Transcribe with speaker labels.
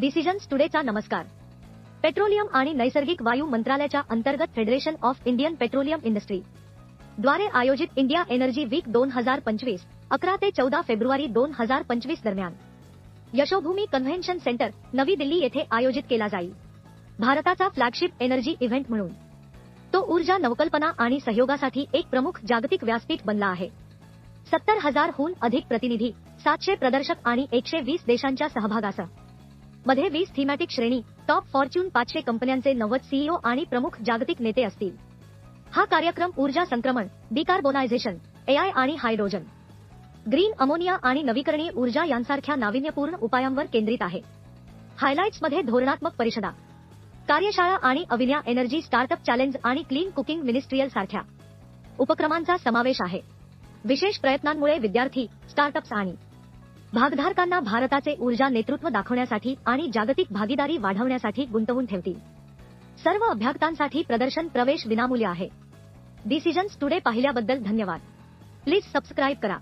Speaker 1: Decisions टुडेचा नमस्कार. Petroleum आणि नैसर्गिक वायू मंत्रालयाच्या अंतर्गत federation of Indian petroleum industry द्वारे आयोजित इंडिया एनर्जी वीक दोन हजार पंचवीस अकरा ते चौदा फेब्रुवारी दोन हजार पंचवीस दरम्यान. यशोभूमी कन्व्हेन्शन सेंटर नवी दिल्ली येथे आयोजित केला जाईल. भारताचा फ्लॅगशिप एनर्जी इव्हेंट म्हणून. तो ऊर्जा नवकल्पना आणि सहयोगासाठी एक प्रमुख जागतिक व्यासपीठ बनला आहे. सत्तर हजारहून अधिक प्रतिनिधी सातशे प्रदर्शक आणि एकशे वीस देशांच्या सहभागासह. मध्ये वीस थीमॅटिक श्रेणी टॉप फॉर्च्यून पाचशे कंपन्यांचे नव्वद सीईओ आणि प्रमुख जागतिक नेते असतील. हा कार्यक्रम ऊर्जा संक्रमण डिकार्बोनायझेशन एआय आणि हायड्रोजन ग्रीन अमोनिया आणि नवीकरणीय ऊर्जा यांसारख्या नाविन्यपूर्ण उपायांवर केंद्रित आहे. हायलाइट्समध्ये धोरणात्मक परिषदा. कार्यशाळा आणि अविन्या एनर्जी स्टार्टअप चॅलेंज आणि क्लीन कुकिंग मिनिस्ट्रियल सारख्या उपक्रमांचा समावेश आहे. विशेष प्रयत्नांमुळे विद्यार्थी स्टार्टअप्स आणि भागधारकांना भारताचे ऊर्जा नेतृत्व दाखवण्यासाठी आणि जागतिक भागीदारी वाढवण्यासाठी गुंतवून ठेवतील. सर्व अभ्यागतांसाठी प्रदर्शन प्रवेश विनामूल्य आहे. डिसिजन्स टुडे पाहिल्याबद्दल धन्यवाद. प्लीज सबस्क्राईब करा.